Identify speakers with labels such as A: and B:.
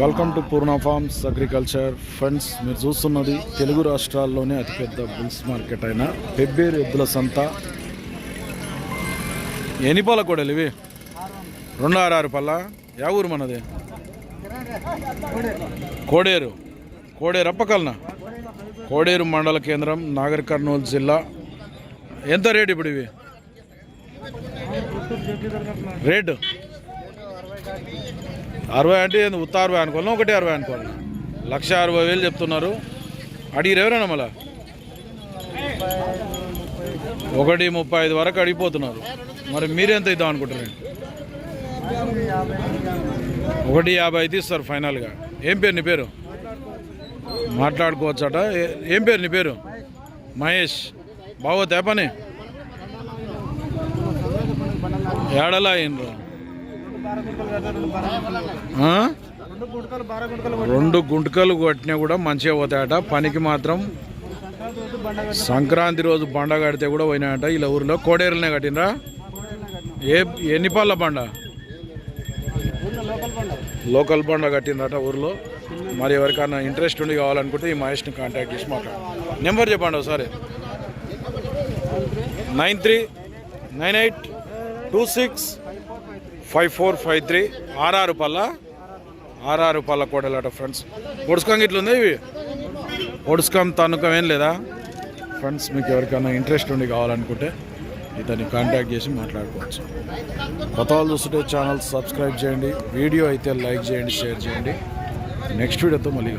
A: Welcome to Purna farms agriculture funds మీరు చూస్తున్నది తెలుగు రాష్ట్రాల్లోనే అతిపెద్ద బుల్స్ మార్కెట్ అయిన పెబ్బేరు ఎద్దుల సంత. ఎన్ని పాల కోడలు ఇవి? రెండు ఆరు ఆరు పళ్ళ? యా ఊరు మనది? కోడేరు. కోడేరు అప్పకల్న కోడేరు మండల కేంద్రం నాగర్ కర్నూలు జిల్లా. ఎంత రేటు ఇప్పుడు ఇవి? రేటు? అరవై అంటే ఏంది? ఉత్త అరవై అనుకోవాలి? ఒకటి అరవై అనుకోవాలి? లక్ష అరవై వేలు చెప్తున్నారు. అడిగిరు ఎవరైనా మళ్ళా? ఒకటి ముప్పై ఐదు వరకు అడిగిపోతున్నారు. మరి మీరెంత ఇద్దాం అనుకుంటున్నారు? ఒకటి యాభై అయితే ఇస్తారు ఫైనల్గా. ఏం పేరు నీ పేరు? మాట్లాడుకోవచ్చట. ఏం పేరు నీ పేరు? మహేష్. బాగోతే పని ఏడలా అయినరు రెండు గుంటకలు కొట్టినా కూడా మంచిగా పోతాయట. పనికి మాత్రం సంక్రాంతి రోజు బండ కడితే కూడా పోయినాయట. ఇలా ఊరిలో కోడేరులనే కట్టినరా ఏ ఎన్ని పళ్ళ బండ? లోకల్ బండ కట్టిందట ఊరిలో. మరి ఎవరికైనా ఇంట్రెస్ట్ ఉండి కావాలనుకుంటే ఈ మహేష్ని కాంటాక్ట్ చేసి మాట్లాడు. నెంబర్ చెప్పండి ఒకసారి. Nine three nine eight two six five four five three RR పల్ల. ఆర్ఆర్ పల్ల కోడలట ఫ్రెండ్స్. ఒడుస్కం ఇట్లా ఉంది ఇవి? ఒడుస్కం తనుకం ఏం లేదా? ఫ్రెండ్స్ మీకు ఎవరికైనా ఇంట్రెస్ట్ ఉండి కావాలనుకుంటే ఇతన్ని కాంటాక్ట్ చేసి మాట్లాడుకోవచ్చు. కొత్త వాళ్ళు చూస్తుంటే ఛానల్ సబ్స్క్రైబ్ చేయండి. వీడియో అయితే లైక్ చేయండి షేర్ చేయండి. నెక్స్ట్ వీడియోతో మళ్ళీ